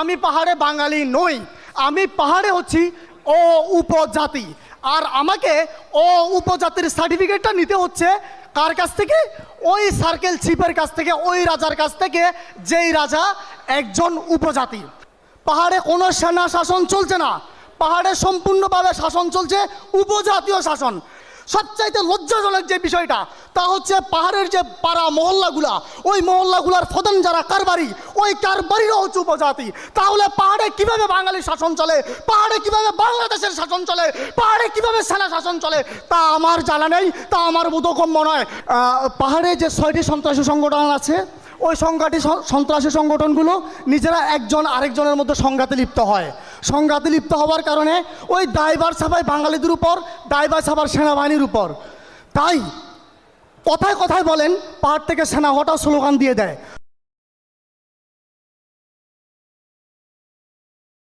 আমি পাহাড়ে বাঙালি নই। আমি পাহাড়ে হচ্ছি ও উপজাতি। আর আমাকে ও উপজাতির সার্টিফিকেটটা নিতে হচ্ছে কার কাছ থেকে? ওই সার্কেল চিপের কাছ থেকে, ওই রাজার কাছ থেকে, যেই রাজা একজন উপজাতি। পাহাড়ে কোনো সেনা শাসন চলছে না। পাহাড়ে সম্পূর্ণভাবে শাসন চলছে উপজাতীয় শাসন। সবচাইতে লজ্জাজনক যে বিষয়টা, তা হচ্ছে পাহাড়ের যে পাড়া মহল্লাগুলা, ওই মহল্লাগুলার ফদন যারা কারবারি, ওই কারবারিরও হচ্ছে উপজাতি তাহলে পাহাড়ে কীভাবে বাঙালি শাসন চলে? পাহাড়ে কীভাবে বাংলাদেশের শাসন চলে? পাহাড়ে কীভাবে সেনা শাসন চলে? তা আমার জানা নেই, তা আমার বোধগম্য নয়। পাহাড়ে যে ছয়টি সন্ত্রাসী সংগঠন আছে, ওই সংঘাটি সন্ত্রাসী সংগঠনগুলো নিজেরা একজন আরেকজনের মধ্যে সংঘাতে লিপ্ত হয়। সংঘাতে লিপ্ত হওয়ার কারণে ওই ড্রাইভার সাফাই বাঙালিদের উপর ড্রাইভার সাফার সেনাবাহিনীর উপর। তাই কথায় কথায় বলেন, পাহাড় থেকে সেনা হটাও স্লোগান দিয়ে দেয়।